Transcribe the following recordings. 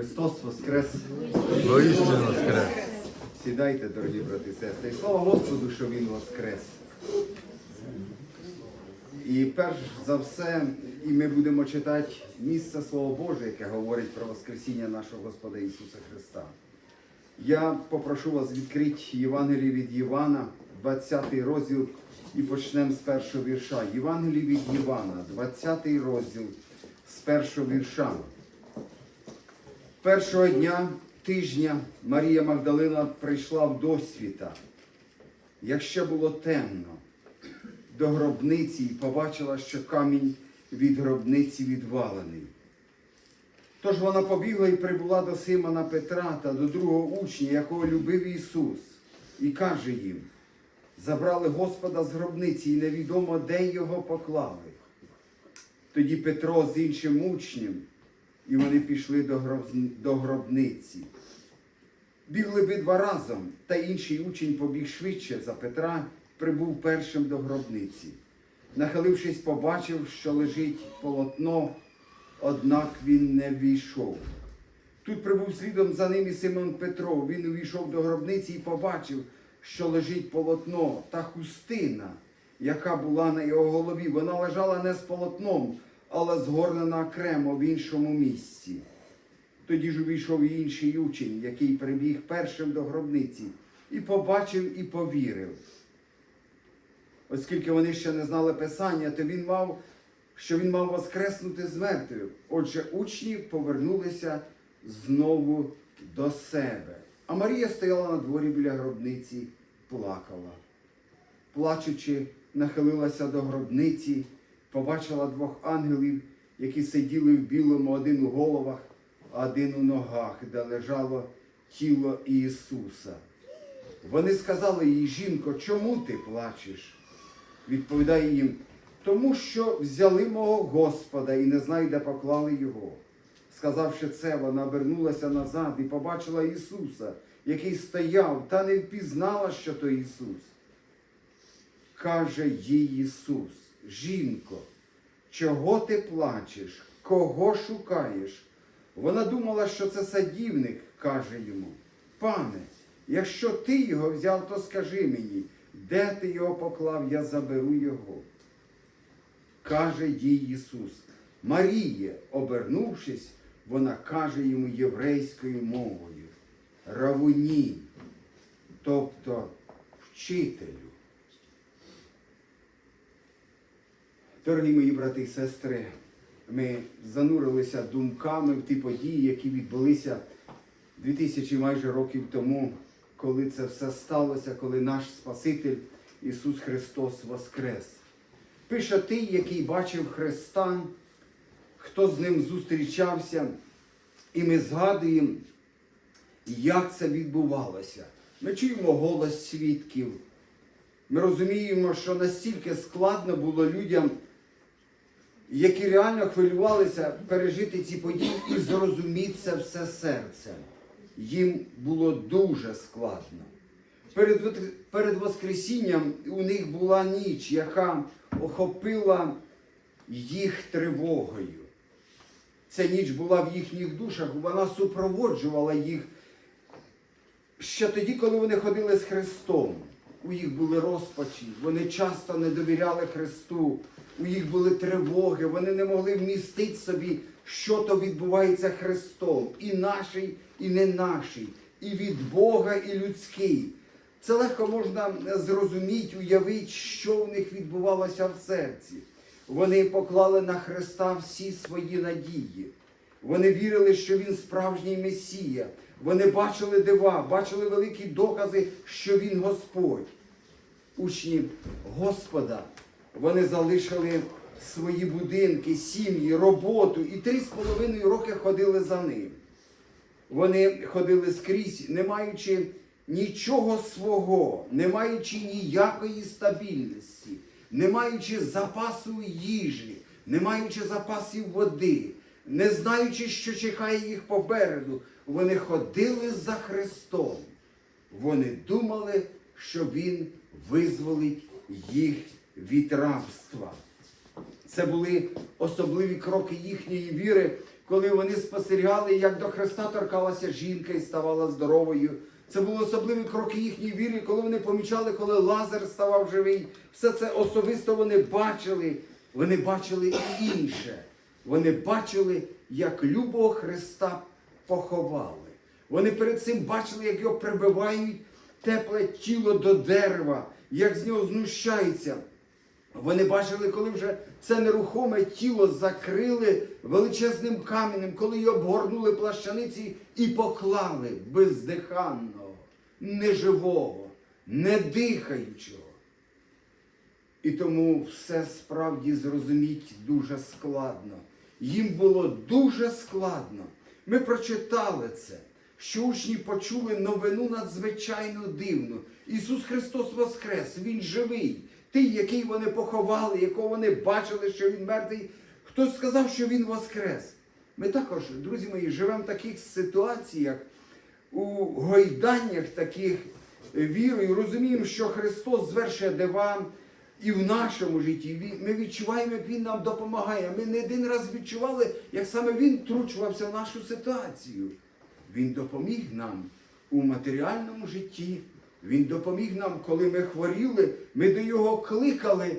Христос Воскрес! Воістину воскрес. Сідайте, дорогі брати і сестри. І слава Господу, що Він Воскрес. І перш за все, і ми будемо читати місце Слова Боже, яке говорить про Воскресіння нашого Господа Ісуса Христа. Я попрошу вас відкрити Євангеліє від Івана, 20 розділ, і почнемо з першого вірша. Євангеліє від Івана, 20 розділ, з першого вірша. Першого дня тижня Марія Магдалина прийшла в досвіта, як ще було темно, до гробниці і побачила, що камінь від гробниці відвалений. Тож вона побігла і прибула до Симона Петра та до другого учня, якого любив Ісус, і каже їм: забрали Господа з гробниці, і невідомо, де його поклали. Тоді Петро з іншим учнем, і вони пішли до, гроб- до гробниці. Бігли обидва разом, та інший учень побіг швидше за Петра, прибув першим до гробниці. Нахилившись, побачив, що лежить полотно, однак він не війшов. Тут прибув слідом за ним і Симон Петро. Він увійшов до гробниці і побачив, що лежить полотно та хустина, яка була на його голові. Вона лежала не з полотном, але згорнена окремо в іншому місці. Тоді ж увійшов і інший учень, який прибіг першим до гробниці, і побачив і повірив. Оскільки вони ще не знали Писання, то він мав, що він мав воскреснути з мертвих. Отже, учні повернулися знову до себе. А Марія стояла на дворі біля гробниці, плакала. Плачучи, нахилилася до гробниці, побачила двох ангелів, які сиділи в білому один у головах, а один у ногах, де лежало тіло Ісуса. Вони сказали їй, жінко, чому ти плачеш? Відповідає їм, тому що взяли мого Господа і не знаю, де поклали його. Сказавши це, вона обернулася назад і побачила Ісуса, який стояв, та не впізнала, що то Ісус. Каже їй Ісус, жінко, чого ти плачеш? Кого шукаєш? Вона думала, що це садівник, каже йому. Пане, якщо ти його взяв, то скажи мені, де ти його поклав, я заберу його. Каже їй Ісус, Маріє, обернувшись, вона каже йому єврейською мовою, равуні, тобто вчителю. Дорогі мої брати і сестри, ми занурилися думками в ті події, які відбулися 2000 майже років тому, коли це все сталося, коли наш Спаситель Ісус Христос воскрес. Пише той, який бачив Христа, хто з ним зустрічався, і ми згадуємо, як це відбувалося. Ми чуємо голос свідків. Ми розуміємо, що настільки складно було людям, які реально хвилювалися пережити ці події і зрозуміти це все серцем. Їм було дуже складно. Перед, перед Воскресінням у них була ніч, яка охопила їх тривогою. Ця ніч була в їхніх душах, вона супроводжувала їх ще тоді, коли вони ходили з Христом. У їх були розпачі, вони часто не довіряли Христу, у їх були тривоги, вони не могли вмістити собі, що то відбувається Христом, і наший, і не наший, і від Бога, і людський. Це легко можна зрозуміти, уявити, що в них відбувалося в серці. Вони поклали на Христа всі свої надії. Вони вірили, що Він справжній Месія. Вони бачили дива, бачили великі докази, що Він Господь. Учні Господа, вони залишили свої будинки, сім'ї, роботу і три з половиною роки ходили за ним. Вони ходили скрізь, не маючи нічого свого, не маючи ніякої стабільності, не маючи запасу їжі, не маючи запасів води, не знаючи, що чекає їх попереду, вони ходили за Христом. Вони думали, що Він визволить їх від рабства. Це були особливі кроки їхньої віри, коли вони спостерігали, як до Христа торкалася жінка і ставала здоровою. Це були особливі кроки їхньої віри, коли вони помічали, коли Лазар ставав живий. Все це особисто вони бачили. Вони бачили і інше. Вони бачили, як любого Христа поховали. Вони перед цим бачили, як його прибивають тепле тіло до дерева, як з нього знущаються. Вони бачили, коли вже це нерухоме тіло закрили величезним каменем, коли його обгорнули плащаниці і поклали бездиханного, неживого, не дихаючого. І тому все справді зрозуміти дуже складно. Їм було дуже складно. Ми прочитали це, що учні почули новину надзвичайно дивну. Ісус Христос Воскрес, Він живий. Той, який вони поховали, якого вони бачили, що Він мертвий. Хтось сказав, що Він Воскрес. Ми також, друзі мої, живемо в таких ситуаціях, у гойданнях таких вірою, розуміємо, що Христос звершує дива і в нашому житті. Ми відчуваємо, як Він нам допомагає. Ми не один раз відчували, як саме Він втручувався в нашу ситуацію. Він допоміг нам у матеріальному житті. Він допоміг нам, коли ми хворіли, ми до Його кликали,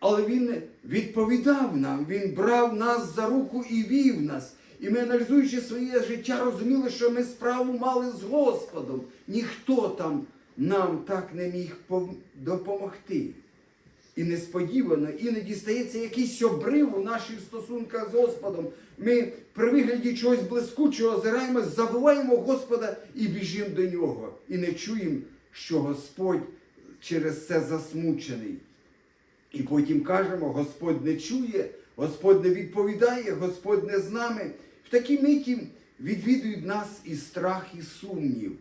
але Він відповідав нам, Він брав нас за руку і вів нас. І ми, аналізуючи своє життя, розуміли, що ми справу мали з Господом. Ніхто там нам так не міг допомогти. І несподівано іноді стається якийсь обрив у наших стосунках з Господом. Ми при вигляді чогось блискучого озираємось, забуваємо Господа і біжимо до нього. І не чуємо, що Господь через це засмучений. І потім кажемо, Господь не чує, Господь не відповідає, Господь не з нами. В такій миті відвідують нас і страх, і сумнів.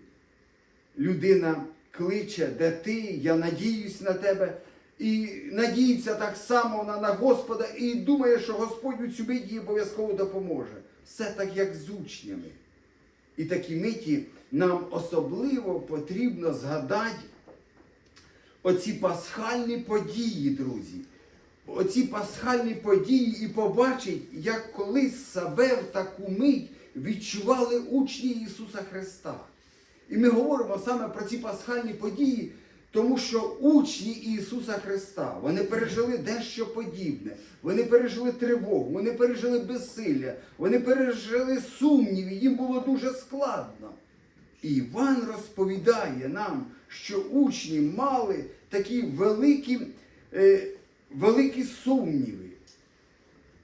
Людина кличе, де ти, я надіюсь на тебе. І надіється так само вона на Господа і думає, що Господь у цю мить обов'язково допоможе. Все так, як з учнями. І такі миті нам особливо потрібно згадати оці пасхальні події, друзі. Оці пасхальні події і побачить, як колись себе в таку мить відчували учні Ісуса Христа. І ми говоримо саме про ці пасхальні події, тому що учні Ісуса Христа вони пережили дещо подібне, вони пережили тривогу, вони пережили безсилля, вони пережили сумнів, і їм було дуже складно. І Іван розповідає нам, що учні мали такі великі, е, великі сумніви.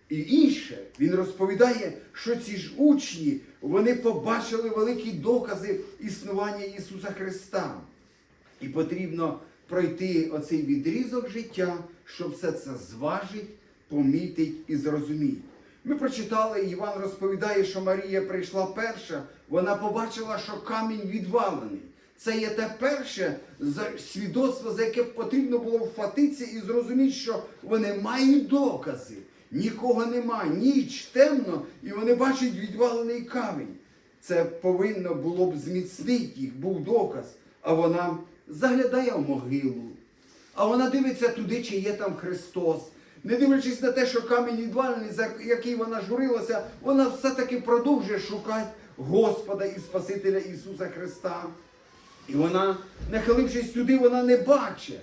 І інше, він розповідає, що ці ж учні вони побачили великі докази існування Ісуса Христа. І потрібно пройти оцей відрізок життя, щоб все це зважить, помітить і зрозуміти. Ми прочитали, Іван розповідає, що Марія прийшла перша, вона побачила, що камінь відвалений. Це є те перше свідоцтво, за яке потрібно було вхватитися і зрозуміти, що вони мають докази. Нікого нема, ніч темно, і вони бачать відвалений камінь. Це повинно було б зміцнити їх, був доказ. А вона заглядає в могилу, а вона дивиться туди, чи є там Христос. Не дивлячись на те, що камінь відвалений, за який вона журилася, вона все-таки продовжує шукати Господа і Спасителя Ісуса Христа. І вона, нахилившись сюди, вона не бачить.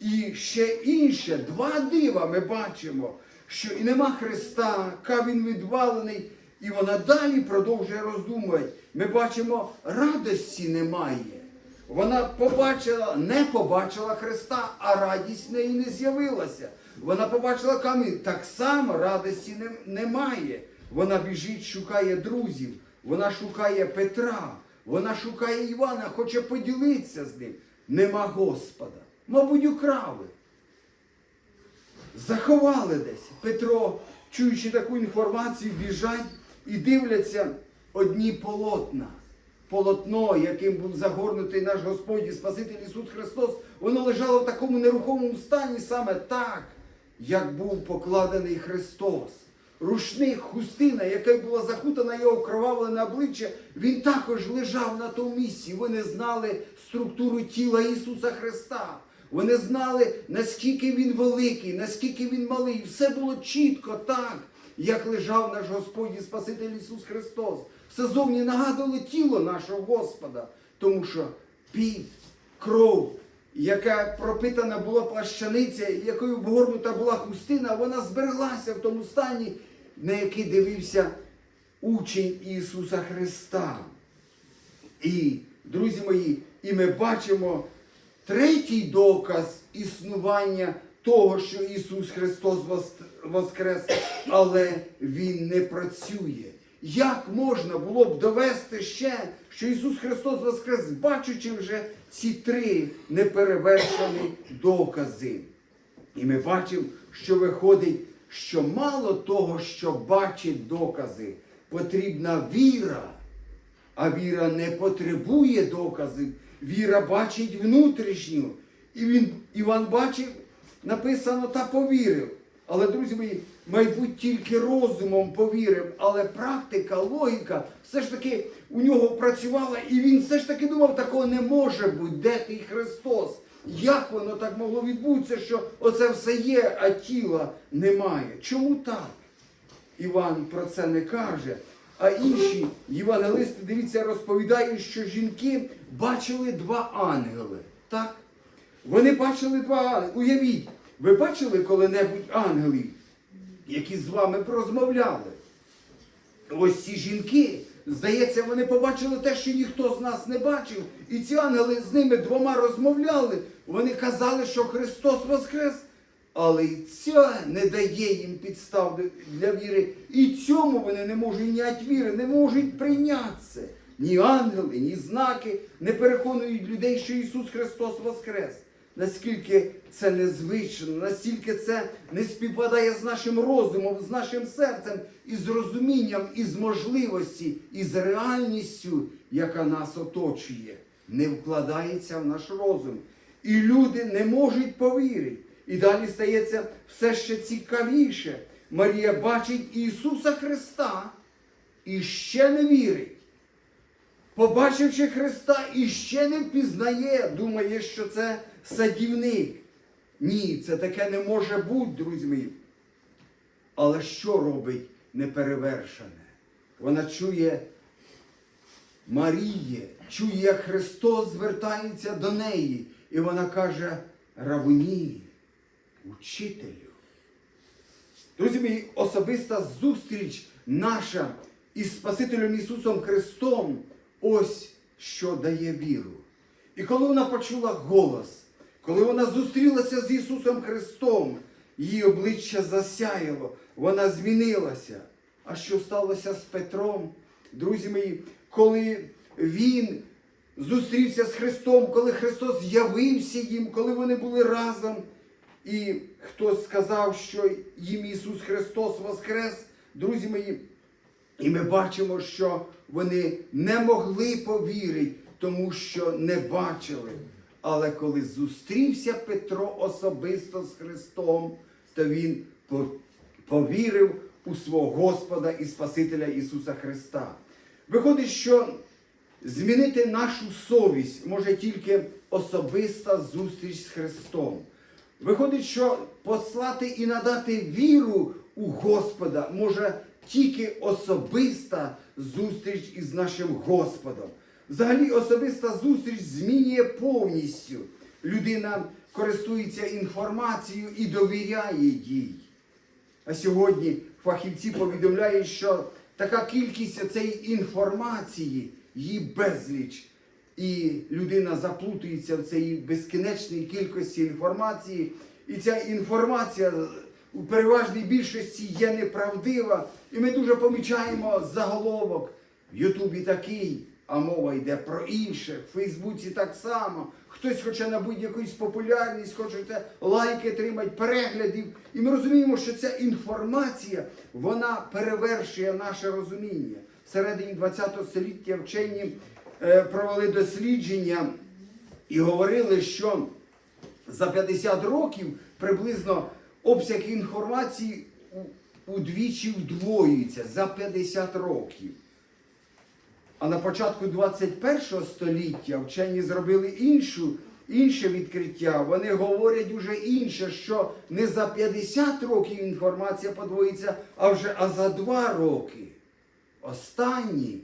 І ще інше, два дива ми бачимо, що і нема Христа, камінь відвалений, і вона далі продовжує роздумувати. Ми бачимо, радості немає. Вона побачила, не побачила Христа, а радість в неї не з'явилася. Вона побачила камінь, так само радості немає. Вона біжить, шукає друзів, вона шукає Петра, вона шукає Івана, хоче поділитися з ним. Нема Господа. Мабуть, украли. Заховали десь. Петро, чуючи таку інформацію, біжать і дивляться одні полотна. Полотно, яким був загорнутий наш Господь і Спаситель Ісус Христос, воно лежало в такому нерухомому стані саме так, як був покладений Христос. Рушник, хустина, яка була закутана його окровавлене обличчя, він також лежав на тому місці. Вони знали структуру тіла Ісуса Христа. Вони знали, наскільки він великий, наскільки він малий. Все було чітко так, як лежав наш Господь і Спаситель Ісус Христос. Все зовні нагадувало тіло нашого Господа, тому що під кров, яка пропитана була плащаниця, якою обгорнута була хустина, вона збереглася в тому стані, на який дивився учень Ісуса Христа. І, друзі мої, і ми бачимо третій доказ існування того, що Ісус Христос воскрес, але Він не працює. Як можна було б довести ще, що Ісус Христос воскрес, бачучи вже ці три неперевершені докази? І ми бачимо, що виходить, що мало того, що бачить докази, потрібна віра. А віра не потребує доказів. Віра бачить внутрішню. І він, Іван бачив, написано та повірив. Але, друзі мої, мабуть, тільки розумом повірив, але практика, логіка все ж таки у нього працювала, і він все ж таки думав, такого не може бути, де ти Христос. Як воно так могло відбутися, що оце все є, а тіла немає? Чому так? Іван про це не каже. А інші євангелисти, дивіться, розповідають, що жінки бачили два ангели. Так? Вони бачили два ангели. Уявіть, ви бачили коли-небудь ангелів, які з вами порозмовляли? Ось ці жінки, здається, вони побачили те, що ніхто з нас не бачив. І ці ангели з ними двома розмовляли. Вони казали, що Христос воскрес. Але і це не дає їм підстав для віри. І цьому вони не можуть ніяти віри, не можуть прийняти це. Ні ангели, ні знаки не переконують людей, що Ісус Христос воскрес. Наскільки це незвично, настільки це не співпадає з нашим розумом, з нашим серцем, і з розумінням, і з можливості, і з реальністю, яка нас оточує, не вкладається в наш розум. І люди не можуть повірити. І далі стається все ще цікавіше. Марія бачить Ісуса Христа і ще не вірить. Побачивши Христа і ще не впізнає, думає, що це садівник. Ні, це таке не може бути, друзі мої. Але що робить неперевершене? Вона чує Маріє, чує, як Христос звертається до неї, і вона каже: Равуні, учителю. Друзі мої, особиста зустріч наша із Спасителем Ісусом Христом ось що дає віру. І коли вона почула голос, коли вона зустрілася з Ісусом Христом, її обличчя засяяло, вона змінилася. А що сталося з Петром? Друзі мої, коли він зустрівся з Христом, коли Христос з'явився їм, коли вони були разом, і хтось сказав, що їм Ісус Христос воскрес, друзі мої, і ми бачимо, що вони не могли повірити, тому що не бачили. Але коли зустрівся Петро особисто з Христом, то він повірив у свого Господа і Спасителя Ісуса Христа. Виходить, що змінити нашу совість може тільки особиста зустріч з Христом. Виходить, що послати і надати віру у Господа може тільки особиста зустріч із нашим Господом. Взагалі, особиста зустріч змінює повністю. Людина користується інформацією і довіряє їй. А сьогодні фахівці повідомляють, що така кількість цієї інформації, її безліч. І людина заплутується в цій безкінечній кількості інформації. І ця інформація у переважній більшості є неправдива. І ми дуже помічаємо заголовок в Ютубі такий, а мова йде про інше, в Фейсбуці так само. Хтось хоче набути якусь популярність, хоче лайки отримати, переглядів. І ми розуміємо, що ця інформація вона перевершує наше розуміння. Всередині ХХ століття вчені е, провели дослідження і говорили, що за 50 років приблизно обсяг інформації удвічі вдвоюється за 50 років. А на початку 21 століття вчені зробили іншу інше відкриття. Вони говорять уже інше, що не за 50 років інформація подвоїться, а вже а за 2 роки. Останні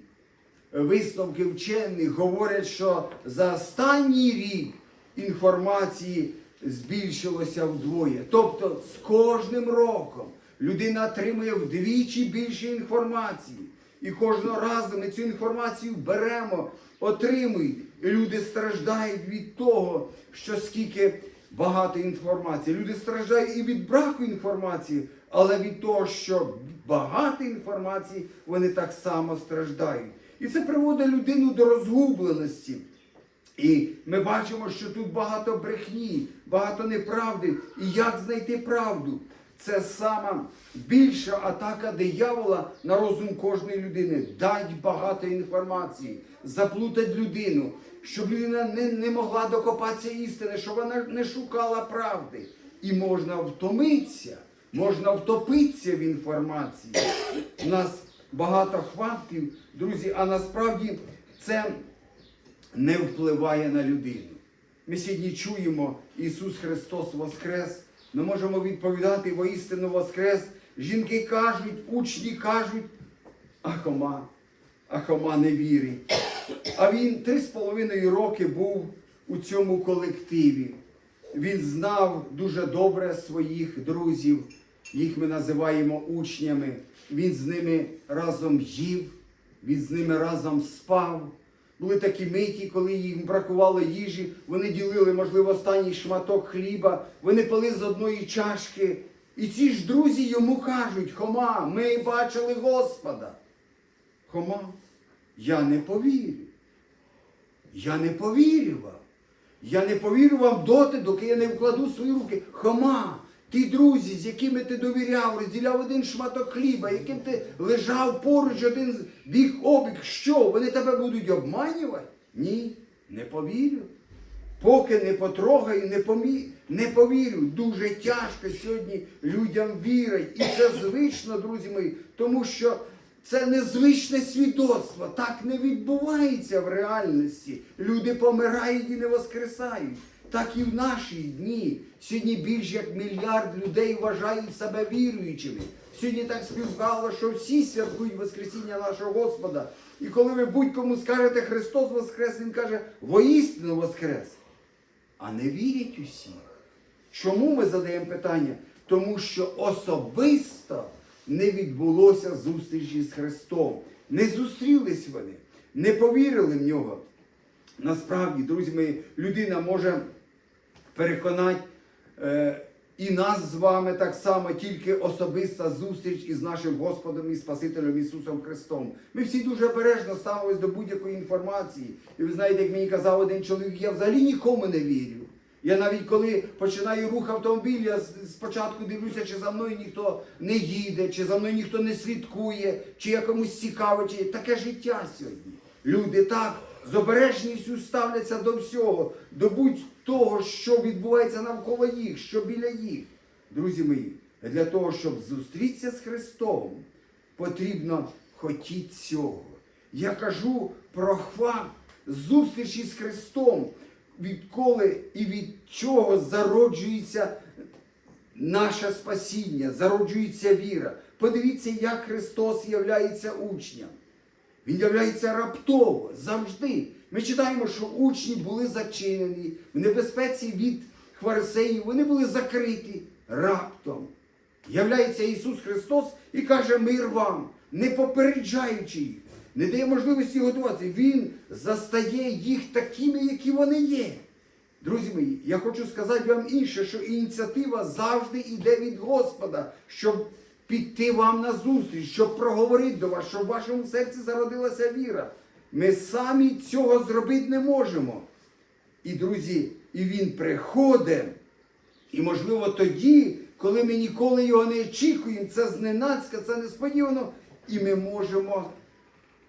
висновки вчених говорять, що за останній рік інформації збільшилося вдвоє. Тобто з кожним роком людина отримує вдвічі більше інформації. І кожного разу ми цю інформацію беремо, отримують. І люди страждають від того, що скільки багато інформації. Люди страждають і від браку інформації, але від того, що багато інформації, вони так само страждають. І це приводить людину до розгубленості. І ми бачимо, що тут багато брехні, багато неправди. І як знайти правду? Це сама більша атака диявола на розум кожної людини. Дать багато інформації, заплутать людину, щоб людина не, не могла докопатися істини, щоб вона не шукала правди. І можна втомитися, можна втопитися в інформації. У нас багато хвастів, друзі, а насправді це не впливає на людину. Ми сьогодні чуємо Ісус Христос Воскрес. Ми можемо відповідати воістину Воскрес. Жінки кажуть, учні кажуть, а Хома, а Хома не вірить. А він три з половиною роки був у цьому колективі. Він знав дуже добре своїх друзів, їх ми називаємо учнями. Він з ними разом їв, він з ними разом спав. Були такі миті, коли їм бракувало їжі, вони ділили, можливо, останній шматок хліба, вони пили з одної чашки. І ці ж друзі йому кажуть: Хома, ми бачили Господа. Хома, я не повірю. Я не повірю вам. Я не повірю вам доти, доки я не вкладу свої руки. Хома, ті друзі, з якими ти довіряв, розділяв один шматок хліба, яким ти лежав поруч один бік обік, що? Вони тебе будуть обманювати? Ні, не повірю. Поки не потрогаю, не, помі... не повірю. Дуже тяжко сьогодні людям вірить. І це звично, друзі мої, тому що це незвичне свідоцтво. Так не відбувається в реальності. Люди помирають і не воскресають. Так і в наші дні. Сьогодні більш як мільярд людей вважають себе віруючими. Сьогодні так співпало, що всі святкують Воскресіння нашого Господа. І коли ви будь-кому скажете Христос Воскрес, Він каже, воістину Воскрес. А не вірять усі. Чому ми задаємо питання? Тому що особисто не відбулося зустрічі з Христом. Не зустрілись вони, не повірили в нього. Насправді, друзі мої, людина може переконати е, і нас з вами так само, тільки особиста зустріч із нашим Господом і Спасителем Ісусом Христом. Ми всі дуже обережно ставились до будь-якої інформації. І ви знаєте, як мені казав один чоловік, я взагалі нікому не вірю. Я навіть коли починаю рух автомобіля, я спочатку дивлюся, чи за мною ніхто не їде, чи за мною ніхто не слідкує, чи я комусь цікавий, чи таке життя сьогодні. Люди так з обережністю ставляться до всього, до будь-того, що відбувається навколо їх, що біля їх. Друзі мої, для того, щоб зустрітися з Христом, потрібно хотіти цього. Я кажу про факт зустрічі з Христом, відколи і від чого зароджується наше спасіння, зароджується віра. Подивіться, як Христос являється учням. Він являється раптово, завжди. Ми читаємо, що учні були зачинені в небезпеці від хварисеїв, вони були закриті раптом. Являється Ісус Христос і каже мир вам, не попереджаючи їх, не дає можливості готувати. Він застає їх такими, які вони є. Друзі мої, я хочу сказати вам інше, що ініціатива завжди йде від Господа, щоб піти вам на зустріч, щоб проговорити до вас, щоб в вашому серці зародилася віра. Ми самі цього зробити не можемо. І, друзі, і він приходить, і, можливо, тоді, коли ми ніколи його не очікуємо, це зненацька, це несподівано, і ми можемо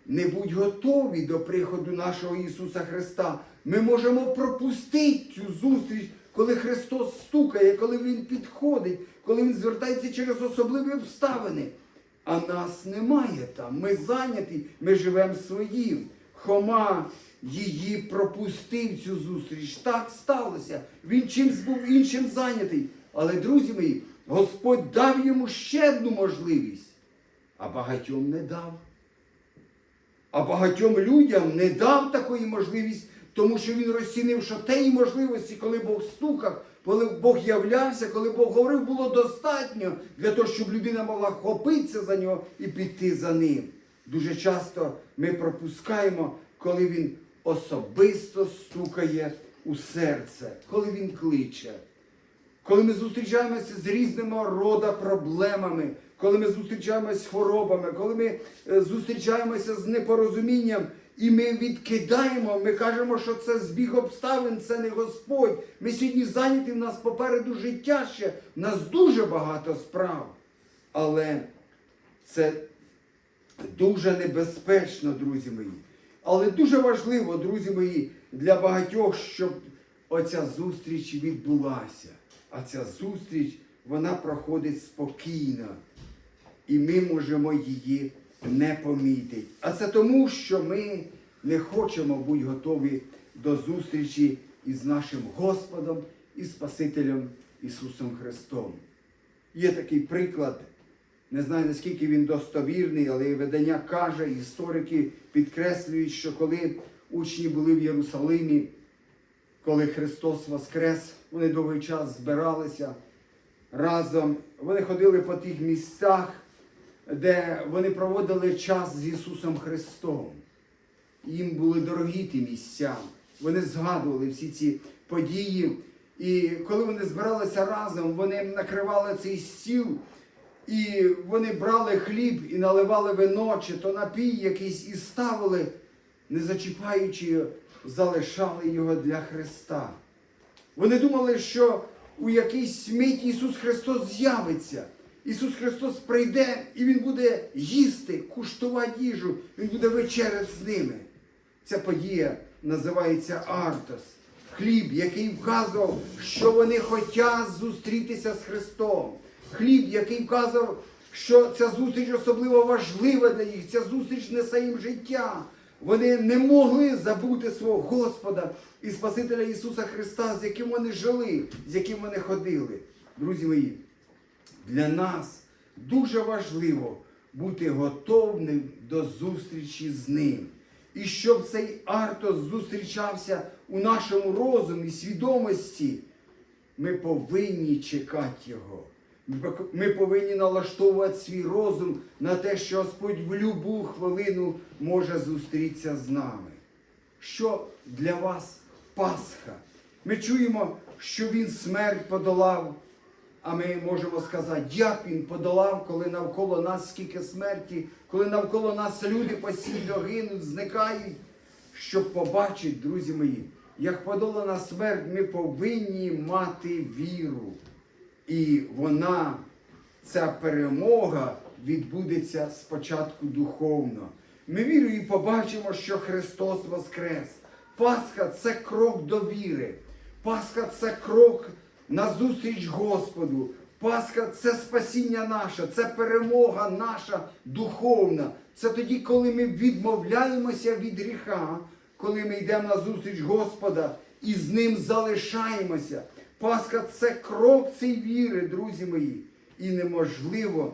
не будь готові до приходу нашого Ісуса Христа. Ми можемо пропустити цю зустріч, коли Христос стукає, коли Він підходить, коли Він звертається через особливі обставини. А нас немає там. Ми зайняті, ми живемо своїм. Хома її пропустив цю зустріч. Так сталося. Він чимсь був іншим зайнятий. Але, друзі мої, Господь дав йому ще одну можливість, а багатьом не дав. А багатьом людям не дав такої можливість, тому що він розцінив, що теї можливості, коли Бог стукав, коли Бог являвся, коли Бог говорив, було достатньо для того, щоб людина могла хопитися за нього і піти за ним. Дуже часто ми пропускаємо, коли він особисто стукає у серце, коли він кличе. Коли ми зустрічаємося з різними рода проблемами, коли ми зустрічаємося з хворобами, коли ми е, зустрічаємося з непорозумінням, і ми відкидаємо, ми кажемо, що це збіг обставин, це не Господь. Ми сьогодні зайняті, в нас попереду життя ще, в нас дуже багато справ. Але це дуже небезпечно, друзі мої. Але дуже важливо, друзі мої, для багатьох, щоб оця зустріч відбулася. А ця зустріч, вона проходить спокійно. І ми можемо її не помітити. А це тому, що ми не хочемо бути готові до зустрічі із нашим Господом і Спасителем Ісусом Христом. Є такий приклад, не знаю наскільки він достовірний, але видання каже, історики підкреслюють, що коли учні були в Єрусалимі, коли Христос Воскрес, вони довгий час збиралися разом, вони ходили по тих місцях, де вони проводили час з Ісусом Христом. Їм були дорогі ті місця. Вони згадували всі ці події. І коли вони збиралися разом, вони накривали цей стіл, і вони брали хліб і наливали вино, чи то напій якийсь і ставили, не зачіпаючи залишали його для Христа. Вони думали, що у якійсь миті Ісус Христос з'явиться. Ісус Христос прийде і Він буде їсти, куштувати їжу, Він буде вечеряти з ними. Ця подія називається Артос. Хліб, який вказував, що вони хочуть зустрітися з Христом. Хліб, який вказував, що ця зустріч особливо важлива для їх, ця зустріч несе їм життя. Вони не могли забути свого Господа і Спасителя Ісуса Христа, з яким вони жили, з яким вони ходили. Друзі мої, для нас дуже важливо бути готовним до зустрічі з ним. І щоб цей Артос зустрічався у нашому розумі, свідомості, ми повинні чекати його. Ми повинні налаштовувати свій розум на те, що Господь в будь-яку хвилину може зустрітися з нами. Що для вас Пасха? Ми чуємо, що Він смерть подолав, а ми можемо сказати, як Він подолав, коли навколо нас скільки смерті, коли навколо нас люди постійно гинуть, зникають. Щоб побачити, друзі мої, як подолана смерть, ми повинні мати віру. І вона, ця перемога, відбудеться спочатку духовно. Ми вірою побачимо, що Христос Воскрес. Пасха це крок до віри. Пасха це крок назустріч Господу. Пасха це спасіння наше, це перемога наша духовна. Це тоді, коли ми відмовляємося від гріха, коли ми йдемо на зустріч Господа і з ним залишаємося. Пасха це крок цієї віри, друзі мої. І неможливо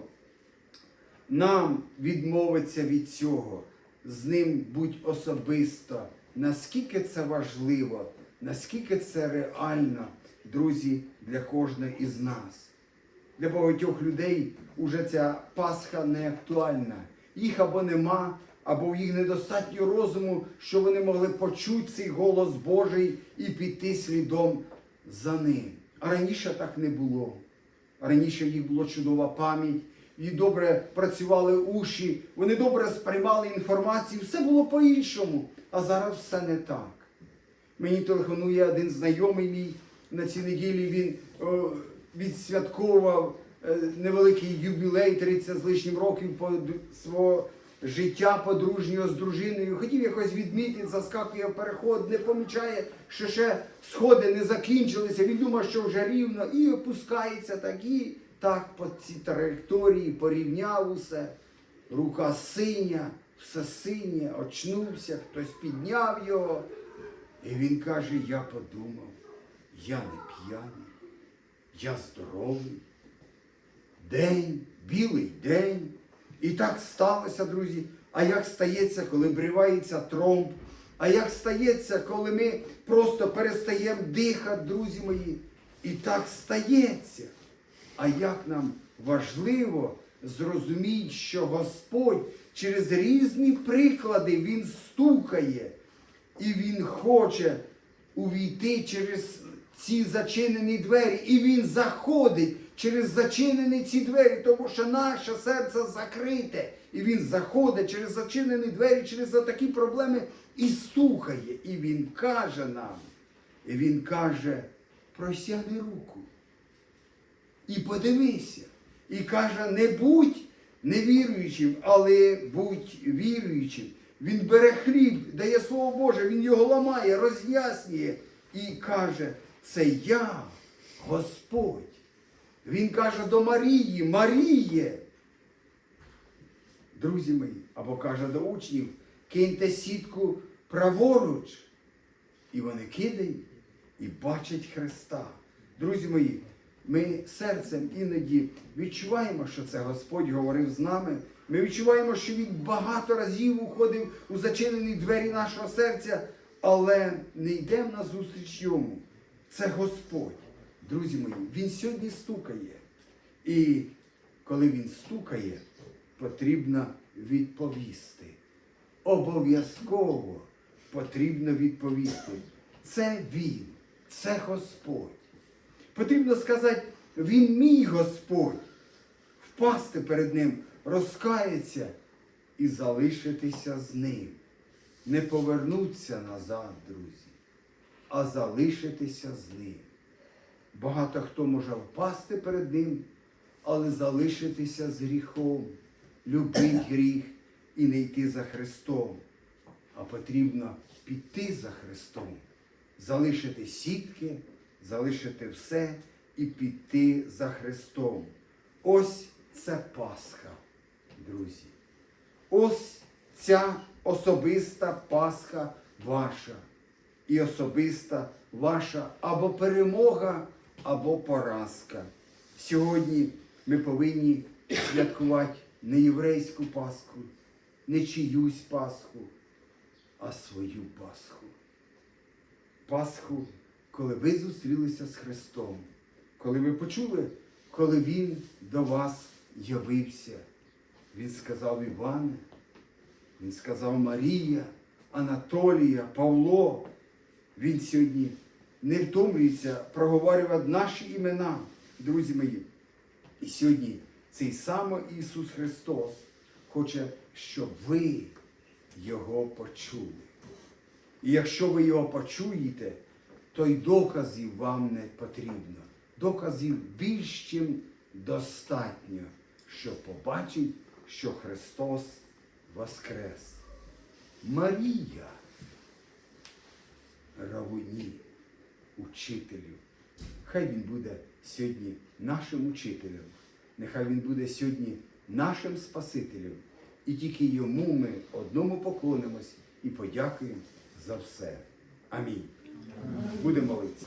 нам відмовитися від цього. З ним будь особисто. Наскільки це важливо, наскільки це реально, друзі, для кожного із нас. Для багатьох людей уже ця Пасха не актуальна. Їх або нема, або в їх недостатньо розуму, що вони могли почути цей голос Божий і піти слідом за ним. А раніше так не було. Раніше в їх була чудова пам'ять, їх добре працювали уші, вони добре сприймали інформацію, все було по-іншому. А зараз все не так. Мені телефонує один знайомий мій на цій неділі. Він о, відсвятковував е, невеликий юбілей 30 з лишнім років по свого життя подружнього з дружиною. Хотів якось відмітити, заскакує в переход, не помічає, що ще сходи не закінчилися. Він думав, що вже рівно, і опускається так, і так по цій траєкторії порівняв усе. Рука синя, все синє, очнувся, хтось підняв його. І він каже: Я подумав, я не п'яний, я здоровий. День, білий день. І так сталося, друзі. А як стається, коли бривається тромб? А як стається, коли ми просто перестаємо дихати, друзі мої? І так стається. А як нам важливо зрозуміти, що Господь через різні приклади Він стукає, і Він хоче увійти через ці зачинені двері, і Він заходить через зачинені ці двері, тому що наше серце закрите. І він заходить через зачинені двері, через такі проблеми і стукає. І він каже нам, і він каже, просяни руку і подивися. І каже, не будь невіруючим, але будь віруючим. Він бере хліб, дає Слово Боже, він його ламає, роз'яснює і каже, це я, Господь. Він каже до Марії, Маріє. Друзі мої, або каже до учнів, киньте сітку праворуч. І вони кидають і бачать Христа. Друзі мої, ми серцем іноді відчуваємо, що це Господь говорив з нами. Ми відчуваємо, що Він багато разів уходив у зачинені двері нашого серця, але не йдемо на зустріч йому. Це Господь. Друзі мої, Він сьогодні стукає. І коли він стукає, потрібно відповісти. Обов'язково потрібно відповісти. Це Він, це Господь. Потрібно сказати, Він мій Господь. Впасти перед Ним, розкаятися і залишитися з ним. Не повернутися назад, друзі, а залишитися з ним. Багато хто може впасти перед Ним, але залишитися з гріхом, любить гріх і не йти за Христом. А потрібно піти за Христом, залишити сітки, залишити все і піти за Христом. Ось це Пасха, друзі. Ось ця особиста Пасха ваша. І особиста ваша або перемога, або поразка. Сьогодні ми повинні святкувати не єврейську Пасху, не чиюсь Пасху, а свою Пасху. Пасху, коли ви зустрілися з Христом, коли ви почули, коли Він до вас явився. Він сказав Іване, він сказав Марія, Анатолія, Павло. Він сьогодні не втомлюється проговорювати наші імена, друзі мої. І сьогодні цей самий Ісус Христос хоче, щоб ви Його почули. І якщо ви його почуєте, то й доказів вам не потрібно. Доказів більш чим достатньо, щоб побачити, що Христос воскрес. Марія, Равуні, учителю. Хай він буде сьогодні нашим учителем. Нехай він буде сьогодні нашим Спасителем. І тільки йому ми одному поклонимось і подякуємо за все. Амінь. Будемо молитися.